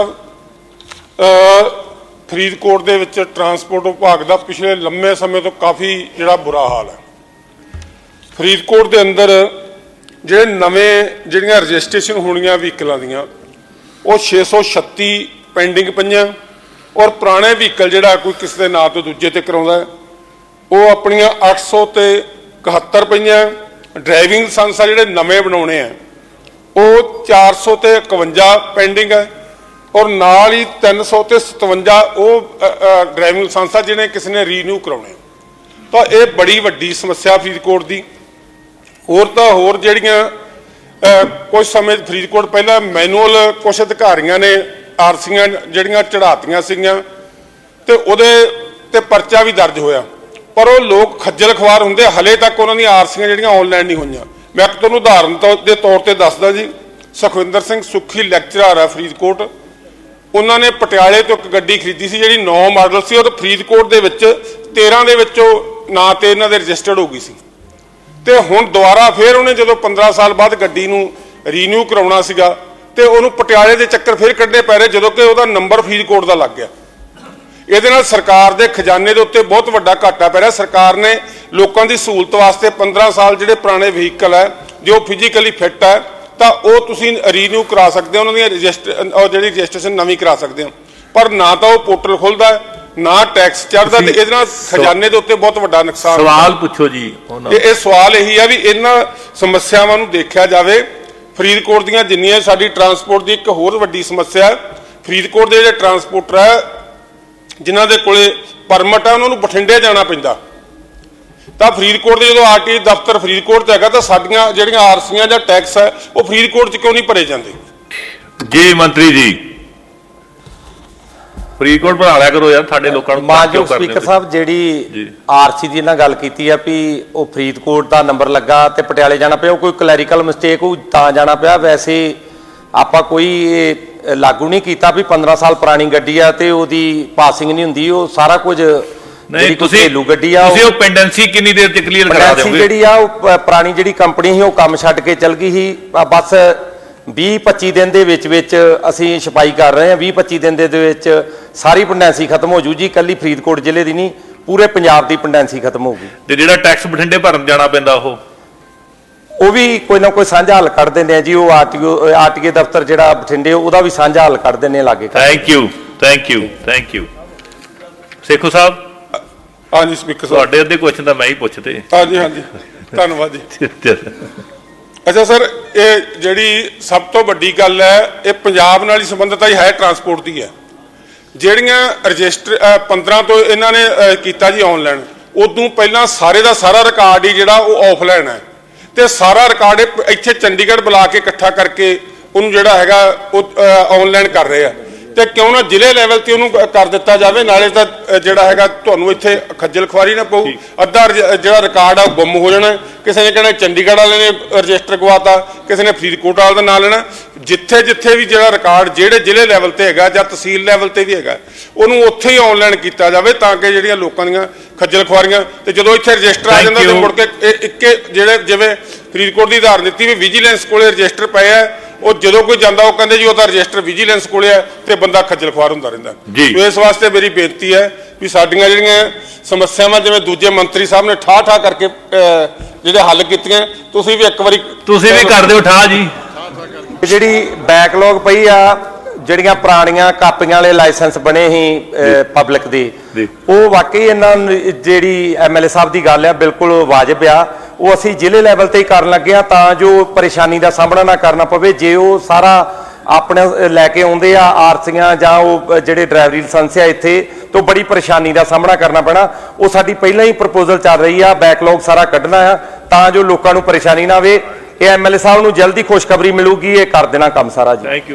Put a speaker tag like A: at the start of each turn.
A: ਅ, ਫਰੀਦਕੋਟ ਦੇ ਵਿੱਚ ਟਰਾਂਸਪੋਰਟ ਵਿਭਾਗ ਦਾ ਪਿਛਲੇ ਲੰਮੇ ਸਮੇਂ ਤੋਂ ਕਾਫੀ ਜਿਹੜਾ ਬੁਰਾ ਹਾਲ ਹੈ। ਫਰੀਦਕੋਟ ਦੇ ਅੰਦਰ ਜਿਹੜੇ ਨਵੇਂ ਜਿਹੜੀਆਂ ਰਜਿਸਟ੍ਰੇਸ਼ਨ ਹੋਣੀਆਂ ਵਹੀਕਲਾਂ ਦੀਆਂ ਉਹ 636 ਪੈਂਡਿੰਗ ਪਈਆਂ ਔਰ ਪੁਰਾਣੇ ਵਹੀਕਲ ਜਿਹੜਾ ਕੋਈ ਕਿਸੇ ਦੇ ਨਾਂ ਤੋਂ ਦੂਜੇ ਤੇ ਕਰਾਉਂਦਾ ਉਹ ਆਪਣੀਆਂ 800 ਤੇ 71 ਪਈਆਂ। ਡਰਾਈਵਿੰਗ ਲਾਇਸੈਂਸ ਜਿਹੜੇ ਨਵੇਂ ਬਣਾਉਣੇ ਆ ਉਹ 400 ਤੇ 51 ਪੈਂਡਿੰਗ ਹੈ। ਔਰ ਨਾਲ ਹੀ 300 ਤੇ 57 ਉਹ ਡਰਾਈਵਿੰਗ ਲਾਇਸੈਂਸ ਆ ਜਿਹਨੇ ਕਿਸੇ ਨੇ ਰੀਨਿਊ ਕਰਾਉਣੇ ਆ। ਤਾਂ ਇਹ ਬੜੀ ਵੱਡੀ ਸਮੱਸਿਆ ਫਰੀਦਕੋਟ ਦੀ। ਹੋਰ ਤਾਂ ਹੋਰ ਜਿਹੜੀਆਂ ਅ, ਕੁਝ ਸਮੇਂ ਫਰੀਦਕੋਟ ਪਹਿਲਾਂ ਮੈਨੂਅਲ ਕੁਝ ਅਧਿਕਾਰੀਆਂ ਨੇ ਆਰਸੀਆਂ ਜਿਹੜੀਆਂ ਚੜਾਤੀਆਂ ਸੀਗੀਆਂ ਤੇ ਉਹਦੇ ਤੇ ਪਰਚਾ ਵੀ ਦਰਜ ਹੋਇਆ। ਪਰ ਉਹ ਲੋਕ ਖੱਜਲ ਖਵਾਰ ਹੁੰਦੇ ਹਲੇ ਤੱਕ ਉਹਨਾਂ ਦੀਆਂ ਆਰਸੀਆਂ ਜਿਹੜੀਆਂ ਆਨਲਾਈਨ ਨਹੀਂ ਹੋਈਆਂ। ਮੈਂ ਇੱਕ ਤੁਹਾਨੂੰ ਉਦਾਹਰਨ ਤੌਰ- ਦੇ ਤੌਰ ਤੇ ਦੱਸਦਾ ਜੀ। ਸੁਖਵਿੰਦਰ ਸਿੰਘ ਸੁੱਖੀ ਲੈਕਚਰਰ ਹੈ ਫਰੀਦਕੋਟ। ਉਹਨਾਂ ਨੇ ਪਟਿਆਲੇ ਤੋਂ ਇੱਕ ਗੱਡੀ ਖਰੀਦੀ ਸੀ ਜਿਹੜੀ 9 ਮਾਡਲ ਸੀ ਔਰ ਫਰੀਦਕੋਟ ਦੇ ਵਿੱਚ 13 ਦੇ ਵਿੱਚੋਂ ਨਾਂ ਤੇ ਇਹਨਾਂ ਦੇ ਰਜਿਸਟਰਡ ਹੋ ਗਈ ਸੀ। ਤੇ ਹੁਣ ਦੁਬਾਰਾ ਫੇਰ ਉਹਨੇ ਜਦੋਂ 15 ਸਾਲ ਬਾਅਦ ਗੱਡੀ ਨੂੰ ਰੀਨਿਊ ਕਰਾਉਣਾ ਸੀਗਾ, ਤੇ ਉਹਨੂੰ ਪਟਿਆਲੇ ਦੇ ਚੱਕਰ ਫੇਰ ਕੱਢਣੇ ਪੈ ਰਹੇ, ਜਦੋਂ ਕਿ ਉਹਦਾ ਨੰਬਰ ਫਰੀਦਕੋਟ ਦਾ ਲੱਗ ਗਿਆ। ਇਹਦੇ ਨਾਲ ਸਰਕਾਰ ਦੇ ਖਜ਼ਾਨੇ ਦੇ ਉੱਤੇ ਬਹੁਤ ਵੱਡਾ ਘਾਟਾ ਪੈ ਰਿਹਾ। ਸਰਕਾਰ ਨੇ ਲੋਕਾਂ ਦੀ ਸਹੂਲਤ ਵਾਸਤੇ 15 ਸਾਲ ਜਿਹੜੇ ਪੁਰਾਣੇ ਵਹੀਕਲ ਹੈ, ਜੋ ਫਿਜ਼ੀਕਲੀ ਫਿੱਟ ਹੈ ਤਾਂ ਉਹ ਤੁਸੀਂ ਰੀਨਿਊ ਕਰਾ ਸਕਦੇ ਹੋ ਉਹਨਾਂ ਦੀਆਂ ਰਜਿਸਟਰ ਉਹ ਜਿਹੜੀ ਰਜਿਸਟ੍ਰੇਸ਼ਨ ਨਵੀਂ ਕਰਾ ਸਕਦੇ ਹੋ। ਪਰ ਨਾ ਤਾਂ ਉਹ ਪੋਰਟਲ ਖੁੱਲਦਾ ਨਾ ਟੈਕਸ ਚੜਦਾ ਤੇ ਇਹਦੇ ਨਾਲ ਖਜ਼ਾਨੇ ਦੇ ਉੱਤੇ ਬਹੁਤ ਵੱਡਾ ਨੁਕਸਾਨ।
B: ਸਵਾਲ ਪੁੱਛੋ ਜੀ ਉਹਨਾਂ
A: ਇਹ ਇਹ ਸਵਾਲ ਇਹੀ ਆ ਵੀ ਇਹਨਾਂ ਸਮੱਸਿਆਵਾਂ ਨੂੰ ਦੇਖਿਆ ਜਾਵੇ। ਫਰੀਦਕੋਟ ਦੀਆਂ ਜਿੰਨੀਆਂ ਸਾਡੀ ਟਰਾਂਸਪੋਰਟ ਦੀ ਇੱਕ ਹੋਰ ਵੱਡੀ ਸਮੱਸਿਆ ਹੈ ਫਰੀਦਕੋਟ ਦੇ ਜਿਹੜੇ ਟਰਾਂਸਪੋਰਟਰ ਹੈ ਜਿਨ੍ਹਾਂ ਦੇ ਕੋਲੇ ਪਰਮਿਟ ਹੈ ਉਹਨਾਂ ਨੂੰ ਬਠਿੰਡੇ ਜਾਣਾ ਪੈਂਦਾ। ਤਾਂ ਫਰੀਦਕੋਟ ਦੇ ਜਦੋਂ ਆਰਟੀ ਦਫ਼ਤਰ ਫਰੀਦਕੋਟ 'ਚ ਹੈਗਾ ਤਾਂ ਸਾਡੀਆਂ ਜਿਹੜੀਆਂ ਆਰਸੀਆਂ ਜਾਂ ਟੈਕਸ ਹੈ ਉਹ ਫਰੀਦਕੋਟ 'ਚ ਕਿਉਂ ਨਹੀਂ ਭਰੇ ਜਾਂਦੇ
B: ਜੀ ਮੰਤਰੀ ਜੀ ਫਰੀਦਕੋਟ ਬਣਾ ਲਿਆ ਕਰੋ ਯਾਰ ਸਾਡੇ ਲੋਕਾਂ ਨੂੰ ਕਰਦੇ
C: ਸਪੀਕਰ? ਸਾਹਿਬ ਜਿਹੜੀ। ਆਰਸੀ ਦੀ ਇਹਨਾਂ ਗੱਲ ਕੀਤੀ ਆ ਵੀ ਉਹ ਫਰੀਦਕੋਟ ਦਾ ਨੰਬਰ ਲੱਗਾ ਤੇ ਪਟਿਆਲੇ ਜਾਣਾ ਪਿਆ ਉਹ ਕੋਈ ਕਲੈਰੀਕਲ ਮਿਸਟੇਕ ਹੋ ਤਾਂ ਜਾਣਾ ਪਿਆ ਵੈਸੇ ਆਪਾਂ ਕੋਈ ਲਾਗੂ ਨਹੀਂ ਕੀਤਾ ਵੀ 15 ਸਾਲ ਪੁਰਾਣੀ ਗੱਡੀ ਆ ਤੇ ਉਹਦੀ ਪਾਸਿੰਗ ਨਹੀਂ ਹੁੰਦੀ ਉਹ ਸਾਰਾ ਕੁਝ ਜਿਹੜੀ ਕੋਈ
B: ਤੁਸੀਂ
C: ਘਰੇਲੂ ਗੱਡੀ ਆ
B: ਤੁਸੀਂ ਉਹ ਪੈਂਡੈਂਸੀ ਕਿੰਨੀ ਦੇਰ ਚ ਕਲੀਅਰ ਕਰਾ ਦਿਓਗੇ?
C: ਜਿਹੜੀ ਆ ਉਹ ਪੁਰਾਣੀ ਜਿਹੜੀ ਕੰਪਨੀ ਸੀ ਉਹ ਕੰਮ ਛੱਡ ਕੇ ਚਲ ਗਈ ਸੀ। ਬਸ 20 25 ਦਿਨ ਦੇ ਵਿੱਚ ਵਿੱਚ ਅਸੀਂ ਛਪਾਈ ਕਰ ਰਹੇ ਹਾਂ। 20 25 ਦਿਨ ਦੇ ਵਿੱਚ ਸਾਰੀ ਪੰਡੈਂਸੀ ਖਤਮ ਹੋ ਜੂ ਜੀ ਕੱਲੀ ਫਰੀਦਕੋਟ ਜ਼ਿਲ੍ਹੇ ਦੀ ਨਹੀਂ ਪੂਰੇ ਪੰਜਾਬ ਦੀ ਪੰਡੈਂਸੀ ਖਤਮ ਹੋਊਗੀ
B: ਤੇ ਜਿਹੜਾ ਟੈਕਸ ਬਠਿੰਡੇ ਭਰਨ ਜਾਣਾ ਪੈਂਦਾ ਉਹ?
C: ਉਹ ਵੀ ਕੋਈ ਨਾ ਕੋਈ ਸਾਂਝਾ ਹੱਲ ਕੱਢ ਦਿੰਦੇ ਆ ਜੀ। ਉਹ ਆਰਟੀਓ ਆਰਟੀਏ ਦਫ਼ਤਰ ਜਿਹੜਾ ਬਠਿੰਡੇ ਉਹਦਾ ਵੀ ਸਾਂਝਾ ਹੱਲ ਕੱਢ ਦਿੰਦੇ ਆ ਲਾਗੇ।
B: Thank you thank you thank you Sekhon ਸਾਹਿਬ?
A: ਹਾਂਜੀ ਸਪੀਕਰ ਸਾਹਿਬ।
B: ਤੁਹਾਡੇ ਅੱਧੇ ਕੁਐਸਚਨ ਤਾਂ ਮੈਂ ਹੀ ਪੁੱਛਦੇ
A: ਹਾਂਜੀ ਹਾਂਜੀ। ਧੰਨਵਾਦ ਜੀ। ਅੱਛਾ ਸਰ ਇਹ ਜਿਹੜੀ ਸਭ ਤੋਂ ਵੱਡੀ ਗੱਲ ਹੈ ਇਹ ਪੰਜਾਬ ਨਾਲ ਹੀ ਸੰਬੰਧਿਤ ਹੈ ਹੈ ਟਰਾਂਸਪੋਰਟ ਦੀ ਹੈ। ਜਿਹੜੀਆਂ ਰਜਿਸਟਰ ਅ, 15 ਤੋਂ ਇਹਨਾਂ ਨੇ ਕੀਤਾ ਜੀ ਆਨਲਾਈਨ ਉਦੋਂ ਪਹਿਲਾਂ ਸਾਰੇ ਦਾ ਸਾਰਾ ਰਿਕਾਰਡ ਹੀ ਜਿਹੜਾ ਉਹ ਆਫਲਾਈਨ ਹੈ। ਤੇ ਸਾਰਾ ਰਿਕਾਰਡ ਇੱਥੇ ਚੰਡੀਗੜ੍ਹ ਬੁਲਾ ਕੇ ਇਕੱਠਾ ਕਰਕੇ ਉਹਨੂੰ ਜਿਹੜਾ ਹੈਗਾ ਉਹ ਆਨਲਾਈਨ ਕਰ ਰਹੇ ਆ। ਤੇ ਕਿਉਂ ਨਾ ਜ਼ਿਲ੍ਹੇ ਲੈਵਲ ਤੇ ਉਹਨੂੰ ਕਰ ਦਿੱਤਾ ਜਾਵੇ ਨਾਲੇ ਤਾਂ ਜਿਹੜਾ ਹੈਗਾ ਤੁਹਾਨੂੰ ਇੱਥੇ ਖੱਜਲ ਖੁਆਰੀ ਨਾ ਪਊ। ਅੱਧਾ ਜਿਹੜਾ ਰਿਕਾਰਡ ਆ ਗੁੰਮ ਹੋ ਜਾਣਾ। ਕਿਸੇ ਨੇ ਕਹਿਣਾ ਚੰਡੀਗੜ੍ਹ ਵਾਲੇ ਨੇ ਰਜਿਸਟਰ ਗਵਾਤਾ ਕਿਸੇ ਨੇ ਫਰੀਦਕੋਟ ਵਾਲੇ ਦਾ ਨਾਂ ਲੈਣਾ। ਜਿੱਥੇ ਜਿੱਥੇ ਵੀ ਜਿਹੜਾ ਰਿਕਾਰਡ ਜਿਹੜੇ ਜ਼ਿਲ੍ਹੇ ਲੈਵਲ ਤੇ ਹੈਗਾ ਜਾਂ ਤਹਿਸੀਲ ਲੈਵਲ ਤੇ ਵੀ ਹੈਗਾ ਉਹਨੂੰ ਉੱਥੇ ਹੀ ਆਨਲਾਈਨ ਕੀਤਾ ਜਾਵੇ ਤਾਂ ਕਿ ਜਿਹੜੀਆਂ ਲੋਕਾਂ ਦੀਆਂ ਖੱਜਲ ਖੁਆਰੀਆਂ ਤੇ ਜਦੋਂ ਇੱਥੇ ਰਜਿਸਟਰ ਆ ਜਾਂਦਾ ਤੇ. ਮੁੜ ਕੇ ਇੱਕੇ ਜਿਹੜੇ ਜਿਵੇਂ ਫਰੀਦਕੋਟ ਦੀ ਉਦਾਹਰਨ ਦਿੱਤੀ ਵੀ ਵਿਜੀਲੈਂਸ ਕੋਲੇ ਰਜਿਸਟਰ ਪਏ ਆ ਉਹ ਜਦੋਂ ਕੋਈ ਜਾਂਦਾ ਉਹ ਕਹਿੰਦੇ ਜੀ ਉਹਦਾ ਰਜਿਸਟਰ ਵਿਜੀਲੈਂਸ ਕੋਲੇ ਆ ਤੇ ਬੰਦਾ ਖੱਜਲ ਖੁਆਰ ਹੁੰਦਾ ਰਹਿੰਦਾ
B: ਜੀ।
A: ਤੋ ਇਸ ਵਾਸਤੇ ਮੇਰੀ ਬੇਨਤੀ ਹੈ ਵੀ ਸਾਡੀਆਂ ਜਿਹੜੀਆਂ ਸਮੱਸਿਆਵਾਂ ਜਿਵੇਂ ਦੂਜੇ ਮੰਤਰੀ ਸਾਹਿਬ ਨੇ ਠਾਹ ਠਾਹ ਕਰਕੇ ਅਹ, ਜਿਹੜੇ ਹੱਲ ਕੀਤੀਆਂ ਤੁਸੀਂ ਵੀ ਇੱਕ ਵਾਰੀ
B: ਤੁਸੀਂ ਵੀ ਕਰ ਦਿਓ ਠਾ ਜੀ
C: ਜਿਹੜੀ ਬੈਕਲੌਗ ਪਈ ਆ ਜਿਹੜੀਆਂ ਪੁਰਾਣੀਆਂ ਕਾਪੀਆਂ ਵਾਲੇ ਲਾਇਸੈਂਸ ਬਣੇ ਸੀ ਪਬਲਿਕ ਦੇ
B: ਜੀ।
C: ਉਹ ਵਾਕਈ ਇਹਨਾਂ ਨੂੰ ਜਿਹੜੀ ਐਮਐਲਏ ਸਾਹਿਬ ਦੀ ਗੱਲ ਆ ਬਿਲਕੁਲ ਵਾਜਬ ਆ ਉਹ ਅਸੀਂ ਜ਼ਿਲ੍ਹੇ ਲੈਵਲ ਤੇ ਹੀ ਕਰਨ ਲੱਗੇ ਆ ਤਾਂ ਜੋ ਪਰੇਸ਼ਾਨੀ ਦਾ ਸਾਹਮਣਾ ਨਾ ਕਰਨਾ ਪਵੇ। ਜੇ ਉਹ ਸਾਰਾ ਆਪਣੇ ਲੈ ਕੇ ਆਉਂਦੇ ਆ ਆਰਸੀਆਂ ਜਾਂ ਉਹ ਜਿਹੜੇ ਡਰਾਈਵਰੀ ਲਾਇਸੈਂਸ ਆ ਇੱਥੇ, ਤੋਂ ਬੜੀ ਪਰੇਸ਼ਾਨੀ ਦਾ ਸਾਹਮਣਾ ਕਰਨਾ ਪੈਣਾ। ਉਹ ਸਾਡੀ ਪਹਿਲਾਂ ਹੀ ਪ੍ਰਪੋਜ਼ਲ ਚੱਲ ਰਹੀ ਆ, ਬੈਕਲੌਗ ਸਾਰਾ ਕੱਢਣਾ ਆ, ਤਾਂ ਜੋ ਲੋਕਾਂ ਨੂੰ ਪਰੇਸ਼ਾਨੀ ਨਾ ਆਵੇ। ਇਹ ਐਮਐਲਏ ਸਾਹਿਬ ਨੂੰ ਜਲਦੀ ਖੁਸ਼ਖਬਰੀ ਮਿਲੂਗੀ, ਇਹ ਕਰ ਦੇਣਾ ਕੰਮ ਸਾਰਾ ਜੀ।
B: Thank you.